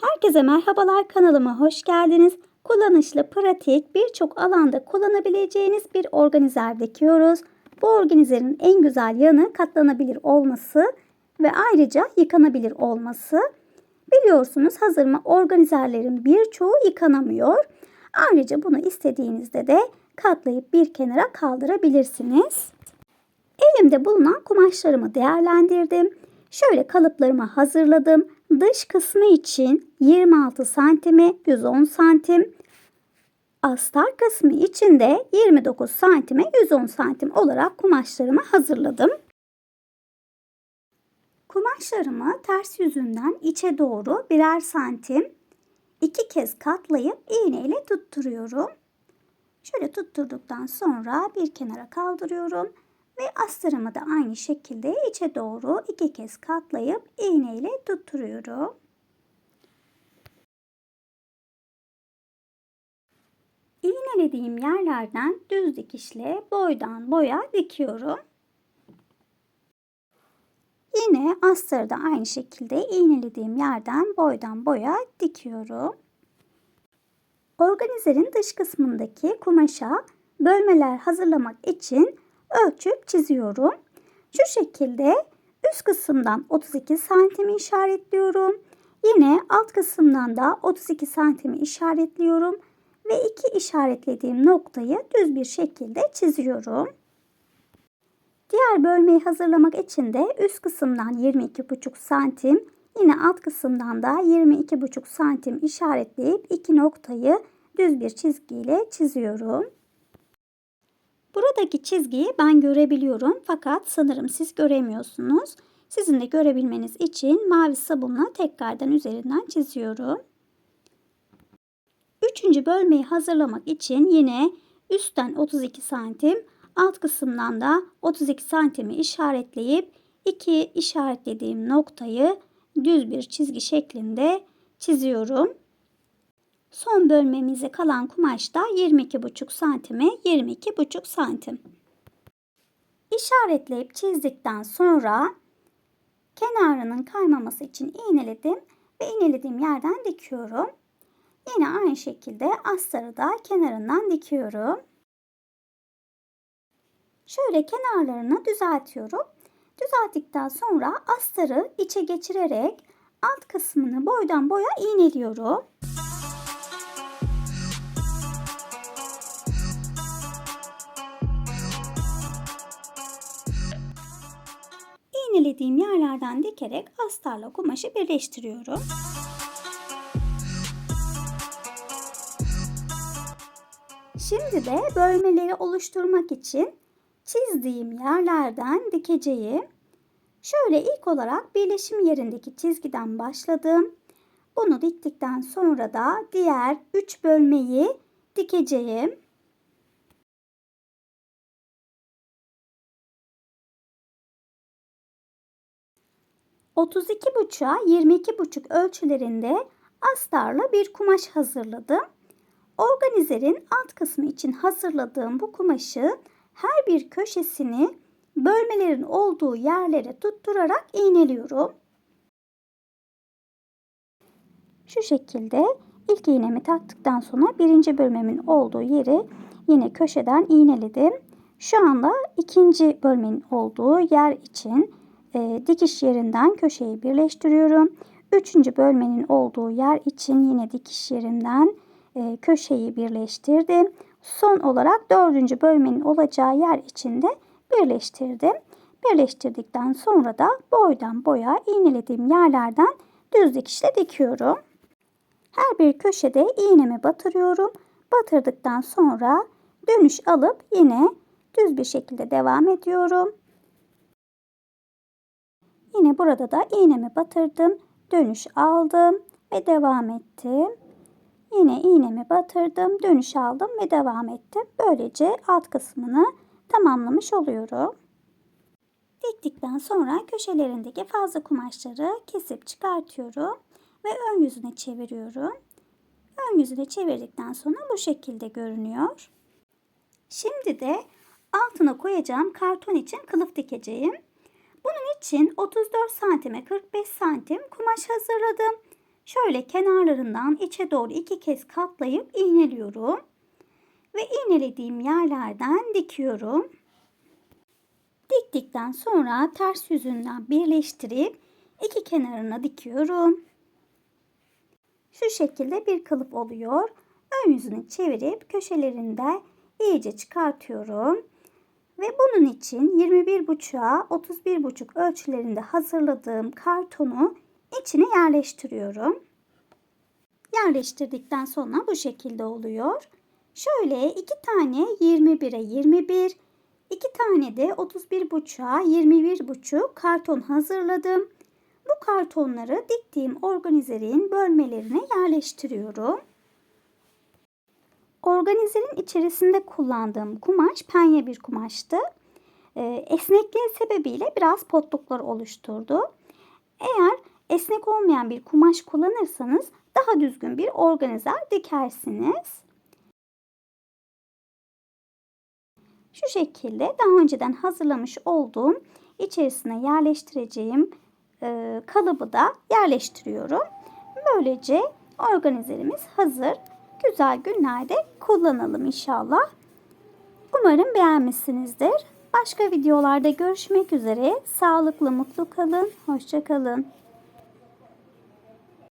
Herkese merhabalar kanalıma hoş geldiniz. Kullanışlı, pratik, birçok alanda kullanabileceğiniz bir organizer dikiyoruz. Bu organizerin en güzel yanı katlanabilir olması ve ayrıca yıkanabilir olması. Biliyorsunuz hazırma organizerlerin birçoğu yıkanamıyor. Ayrıca bunu istediğinizde de katlayıp bir kenara kaldırabilirsiniz. Elimde bulunan kumaşlarımı değerlendirdim. Şöyle kalıplarımı hazırladım. Dış kısmı için 26 santime 110 santim. Astar kısmı için de 29 santime 110 santim olarak kumaşlarımı hazırladım. Kumaşlarımı ters yüzünden içe doğru birer santim iki kez katlayıp iğneyle tutturuyorum. Şöyle tutturduktan sonra bir kenara kaldırıyorum ve astarımı da aynı şekilde içe doğru iki kez katlayıp iğneyle tutturuyorum. İğnelediğim yerlerden düz dikişle boydan boya dikiyorum. Yine astarı da aynı şekilde iğnelediğim yerden boydan boya dikiyorum. Organizerin dış kısmındaki kumaşa bölmeler hazırlamak için ölçüp çiziyorum. Şu şekilde üst kısımdan 32 santimi işaretliyorum. Yine alt kısımdan da 32 santimi işaretliyorum ve iki işaretlediğim noktayı düz bir şekilde çiziyorum. Diğer bölmeyi hazırlamak için de üst kısımdan 22,5 santim, yine alt kısımdan da 22,5 santim işaretleyip iki noktayı düz bir çizgiyle çiziyorum. Buradaki çizgiyi ben görebiliyorum fakat sanırım siz göremiyorsunuz. Sizin de görebilmeniz için mavi sabunla tekrardan üzerinden çiziyorum. Üçüncü bölmeyi hazırlamak için yine üstten 32 santim, alt kısımdan da 32 santimi işaretleyip iki işaretlediğim noktayı düz bir çizgi şeklinde çiziyorum. Son bölmemize kalan kumaş da 22,5 santime 22,5 santim. İşaretleyip çizdikten sonra kenarının kaymaması için iğneledim ve iğnelediğim yerden dikiyorum. Yine aynı şekilde astarı da kenarından dikiyorum. Şöyle kenarlarını düzeltiyorum. Düzelttikten sonra astarı içe geçirerek alt kısmını boydan boya iğneliyorum. İğnelediğim yerlerden dikerek astarla kumaşı birleştiriyorum. Şimdi de bölmeleri oluşturmak için çizdiğim yerlerden dikeceğim. Şöyle ilk olarak birleşim yerindeki çizgiden başladım. Bunu diktikten sonra da diğer 3 bölmeyi dikeceğim. ...32,5'a 22,5 ölçülerinde astarla bir kumaş hazırladım. Organizerin alt kısmı için hazırladığım bu kumaşı her bir köşesini bölmelerin olduğu yerlere tutturarak iğneliyorum. Şu şekilde ilk iğnemi taktıktan sonra birinci bölmemin olduğu yeri yine köşeden iğneledim. Şu anda ikinci bölmenin olduğu yer için e, dikiş yerinden köşeyi birleştiriyorum. Üçüncü bölmenin olduğu yer için yine dikiş yerinden e, köşeyi birleştirdim. Son olarak dördüncü bölmenin olacağı yer içinde birleştirdim. Birleştirdikten sonra da boydan boya iğnelediğim yerlerden düz dikişle dikiyorum. Her bir köşede iğnemi batırıyorum. Batırdıktan sonra dönüş alıp yine düz bir şekilde devam ediyorum. Yine burada da iğnemi batırdım. Dönüş aldım ve devam ettim. Yine iğnemi batırdım, dönüş aldım ve devam ettim. Böylece alt kısmını tamamlamış oluyorum. Diktikten sonra köşelerindeki fazla kumaşları kesip çıkartıyorum ve ön yüzüne çeviriyorum. Ön yüzüne çevirdikten sonra bu şekilde görünüyor. Şimdi de altına koyacağım karton için kılıf dikeceğim. İçin 34 santime 45 santim kumaş hazırladım. şöyle kenarlarından içe doğru iki kez katlayıp iğneliyorum. Ve iğnelediğim yerlerden dikiyorum. Diktikten sonra ters yüzünden birleştirip iki kenarına dikiyorum. Şu şekilde bir kalıp oluyor. Ön yüzünü çevirip köşelerinde iyice çıkartıyorum. Ve bunun için 21,5'a 31,5 ölçülerinde hazırladığım kartonu içine yerleştiriyorum. Yerleştirdikten sonra bu şekilde oluyor. Şöyle iki tane 21'e 21, iki tane de 31,5'a 21,5 karton hazırladım. Bu kartonları diktiğim organizerin bölmelerine yerleştiriyorum. Organizerin içerisinde kullandığım kumaş penye bir kumaştı. Ee, esnekliği sebebiyle biraz potluklar oluşturdu. Eğer esnek olmayan bir kumaş kullanırsanız daha düzgün bir organizer dikersiniz. Şu şekilde daha önceden hazırlamış olduğum içerisine yerleştireceğim e, kalıbı da yerleştiriyorum. Böylece organizerimiz hazır. Güzel günlerde kullanalım inşallah. Umarım beğenmişsinizdir. Başka videolarda görüşmek üzere. Sağlıklı, mutlu kalın. Hoşçakalın.